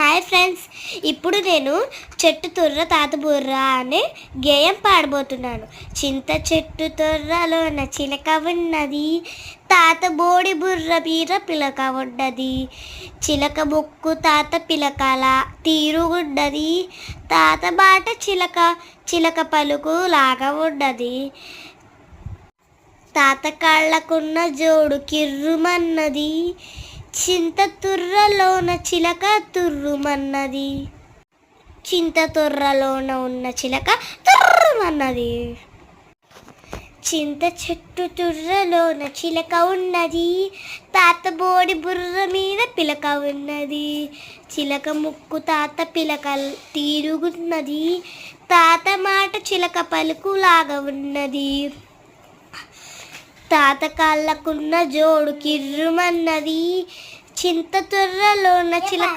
Hi friends ఇప్పుడు నేను చెట్టు తుర్ర తాత బుర్ర అనే గేయం పాడబోతున్నాను. చింత చెట్టు తొర్రలోన చిలక ఉన్నది తాత బోడి బుర్ర బీర పిలక ఉన్నది. చిలక బొక్కు తాత పిలకల తీరుగున్నది తాత బాట చిలక చిలక పలుకు లాగా ఉన్నది. తాత కాళ్ళకున్న జోడు కిర్రుమన్నది చింత తుర్రలోన చిలక తుర్రుమన్నది. చింత తుర్రలోన ఉన్న చిలక తుర్రుమన్నది. చింత చెట్టు తుర్రలోన చిలక ఉన్నది. తాత బోడి బుర్ర మీద పిలక ఉన్నది. చిలక ముక్కు తాత పిలక తీరుగున్నది. తాత మాట చిలక పలుకులాగా ఉన్నది. తాత కాళ్ళకున్న జోడు కిర్రుమన్నది. చింత తుర్రలోన చిలక